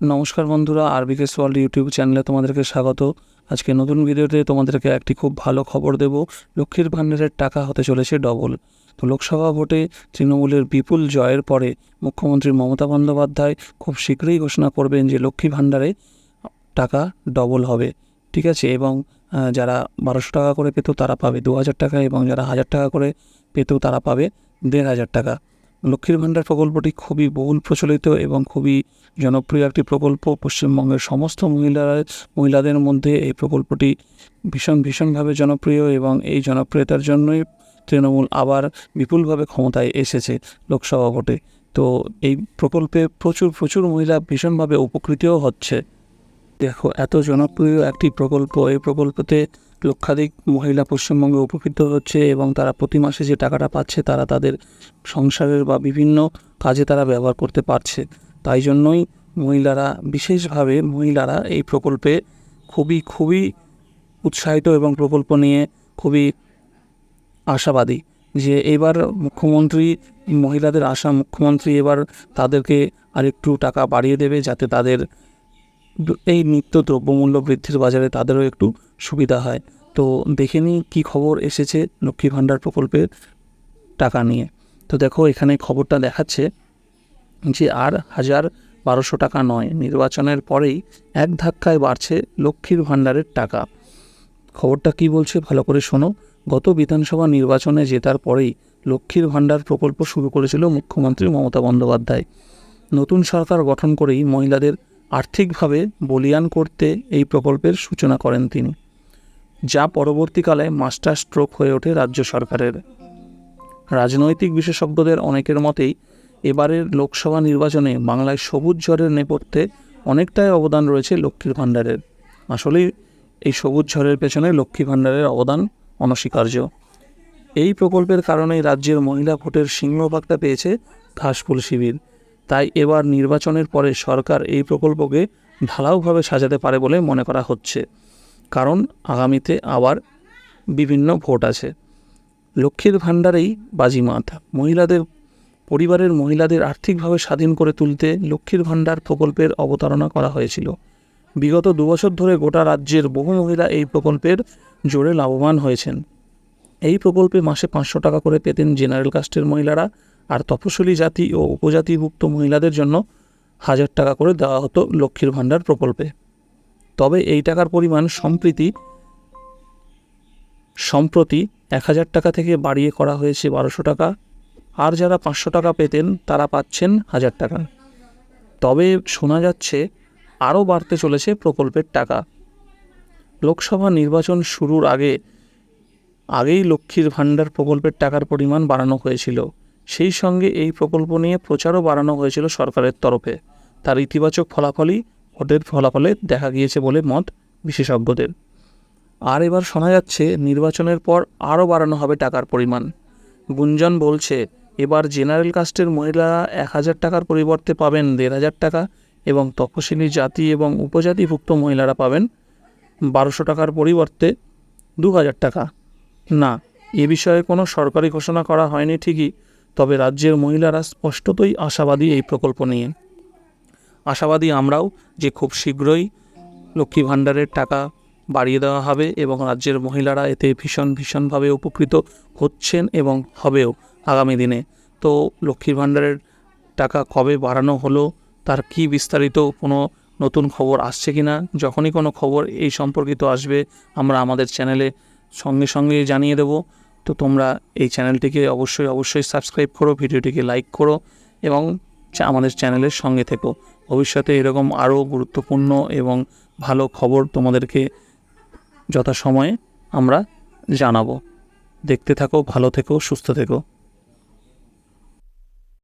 নমস্কার বন্ধুরা আরবিকেস world YouTube চ্যানেলে তোমাদেরকে স্বাগত। আজকে নতুন ভিডিওতে তোমাদেরকে একটি খুব ভালো খবর দেব। লক্ষ্মীর ভাণ্ডারের টাকা হতে চলেছে ডবল তো লোকসভা ভোটে তৃণমূলের বিপুল জয়ের পরে মুখ্যমন্ত্রী মমতা বন্দ্যোপাধ্যায় খুব শীঘ্রই ঘোষণা করবেন যে লক্ষ্মী ভাণ্ডারে টাকা ডবল হবে। ঠিক আছে? এবং যারা বারোশো টাকা করে পেত তারা পাবে দু হাজার টাকা এবং যারা হাজার টাকা করে পেত তারা পাবে দেড় হাজার টাকা। লক্ষ্মীর ভাণ্ডার প্রকল্পটি খুবই বহুল প্রচলিত এবং খুবই জনপ্রিয় একটি প্রকল্প। পশ্চিমবঙ্গের সমস্ত মহিলারা, মহিলাদের মধ্যে এই প্রকল্পটি ভীষণ, ভীষণভাবে জনপ্রিয় এবং এই জনপ্রিয়তার জন্যই তৃণমূল আবার বিপুলভাবে ক্ষমতায় এসেছে লোকসভা ভোটে। তো এই প্রকল্পে প্রচুর প্রচুর মহিলা ভীষণভাবে উপকৃতও হচ্ছে। দেখো, এত জনপ্রিয় একটি প্রকল্প, এই প্রকল্পতে লক্ষাধিক মহিলা পশ্চিমবঙ্গে উপকৃত হচ্ছে এবং তারা প্রতি মাসে যে টাকাটা পাচ্ছে, তারা তাদের সংসারের বা বিভিন্ন কাজে তারা ব্যবহার করতে পারছে। তাই জন্যই মহিলারা, বিশেষভাবে মহিলারা এই প্রকল্পে খুবই খুবই উৎসাহিত এবং প্রকল্প নিয়ে খুবই আশাবাদী যে এবার মুখ্যমন্ত্রী, মহিলাদের আশা মুখ্যমন্ত্রী এবার তাদেরকে আরেকটু টাকা বাড়িয়ে দেবে যাতে তাদের এই নিত্য দ্রব্যমূল্য বৃদ্ধির বাজারে তাদেরও একটু সুবিধা হয়। তো দেখে নিই কী খবর এসেছে লক্ষ্মী ভাণ্ডার প্রকল্পের টাকা নিয়ে। তো দেখো এখানে খবরটা দেখাচ্ছে যে আর হাজার বারোশো টাকা নয়, নির্বাচনের পরেই এক ধাক্কায় বাড়ছে লক্ষ্মীর ভাণ্ডারের টাকা। খবরটা কি বলছে ভালো করে শোনো। গত বিধানসভা নির্বাচনে জেতার পরেই লক্ষ্মীর ভাণ্ডার প্রকল্প শুরু করেছিল মুখ্যমন্ত্রী মমতা বন্দ্যোপাধ্যায়। নতুন সরকার গঠন করেই মহিলাদের আর্থিকভাবে বলিয়ান করতে এই প্রকল্পের সূচনা করেন তিনি, যা পরবর্তীকালে মাস্টার স্ট্রোক হয়ে ওঠে রাজ্য সরকারের। রাজনৈতিক বিশেষজ্ঞদের অনেকের মতেই এবারের লোকসভা নির্বাচনে বাংলায় সবুজ ঝড়ের নেপথ্যে অনেকটাই অবদান রয়েছে লক্ষ্মীর ভাণ্ডারের। আসলেই এই সবুজ ঝড়ের পেছনে লক্ষ্মী ভাণ্ডারের অবদান অনস্বীকার্য। এই প্রকল্পের কারণেই রাজ্যের মহিলা ভোটের সিংহভাগটা পেয়েছে ঘাসফুল শিবির। তাই এবার নির্বাচনের পরে সরকার এই প্রকল্পকে ঢালাওভাবে সাজাতে পারে বলে মনে করা হচ্ছে। কারণ আগামীতে আবার বিভিন্ন ভোট আছে। লক্ষ্মীর ভাণ্ডারেই বাজিমাত। মহিলাদের, পরিবারের মহিলাদের আর্থিকভাবে স্বাধীন করে তুলতে লক্ষ্মীর ভাণ্ডার প্রকল্পের অবতারণা করা হয়েছিল। বিগত দুবছর ধরে গোটা রাজ্যের বহু মহিলা এই প্রকল্পের জোরে লাভবান হয়েছেন। এই প্রকল্পে মাসে পাঁচশো টাকা করে পেতেন জেনারেল কাস্টের মহিলারা। আর তপশিলি জাতি ও উপজাতিভুক্ত মহিলাদের জন্য হাজার টাকা করে দেওয়া হতো লক্ষ্মীর ভাণ্ডার প্রকল্পে। তবে এই টাকার পরিমাণ সম্প্রীতি সম্প্রতি এক হাজার টাকা থেকে বাড়িয়ে করা হয়েছে বারোশো টাকা। আর যারা পাঁচশো টাকা পেতেন, তারা পাচ্ছেন হাজার টাকা। তবে শোনা যাচ্ছে আরও বাড়তে চলেছে প্রকল্পের টাকা। লোকসভা নির্বাচন শুরুর আগে আগেই লক্ষ্মীর ভাণ্ডার প্রকল্পের টাকার পরিমাণ বাড়ানো হয়েছিল। সেই সঙ্গে এই প্রকল্প নিয়ে প্রচারও বাড়ানো হয়েছিল সরকারের তরফে। তার ইতিবাচক ফলাফলই ভোটের ফলাফলে দেখা গিয়েছে বলে মত বিশেষজ্ঞদের। আর এবার শোনা যাচ্ছে, নির্বাচনের পর আরও বাড়ানো হবে টাকার পরিমাণ। গুঞ্জন বলছে, এবার জেনারেল কাস্টের মহিলারা এক হাজার টাকার পরিবর্তে পাবেন দেড় হাজার টাকা এবং তপশিলি জাতি এবং উপজাতিভুক্ত মহিলারা পাবেন বারোশো টাকার পরিবর্তে দু হাজার টাকা। না, এ বিষয়ে কোনো সরকারি ঘোষণা করা হয়নি ঠিকই। তবে রাজ্যের মহিলারা স্পষ্টতই আশাবাদী এই প্রকল্প নিয়ে। আশাবাদী আমরাও যে খুব শীঘ্রই লক্ষ্মী ভাণ্ডারের টাকা বাড়িয়ে দেওয়া হবে এবং রাজ্যের মহিলারা এতে ভীষণ ভীষণভাবে উপকৃত হচ্ছেন এবং হবেও আগামী দিনে। তো লক্ষ্মীর ভাণ্ডারের টাকা কবে বাড়ানো হলো, তার কি বিস্তারিত কোনো নতুন খবর আসছে কি না, যখনই কোনো খবর এই সম্পর্কিত আসবে, আমরা আমাদের চ্যানেলে সঙ্গে সঙ্গে জানিয়ে দেব। তো তোমরা এই চ্যানেলটিকে অবশ্যই অবশ্যই সাবস্ক্রাইব করো, ভিডিওটিকে লাইক করো এবং আমাদের চ্যানেলের সঙ্গে থেকো। ভবিষ্যতে এরকম আরও গুরুত্বপূর্ণ এবং ভালো খবর তোমাদেরকে যথাসময়ে আমরা জানাব। দেখতে থাকো, ভালো থেকো, সুস্থ থেকো।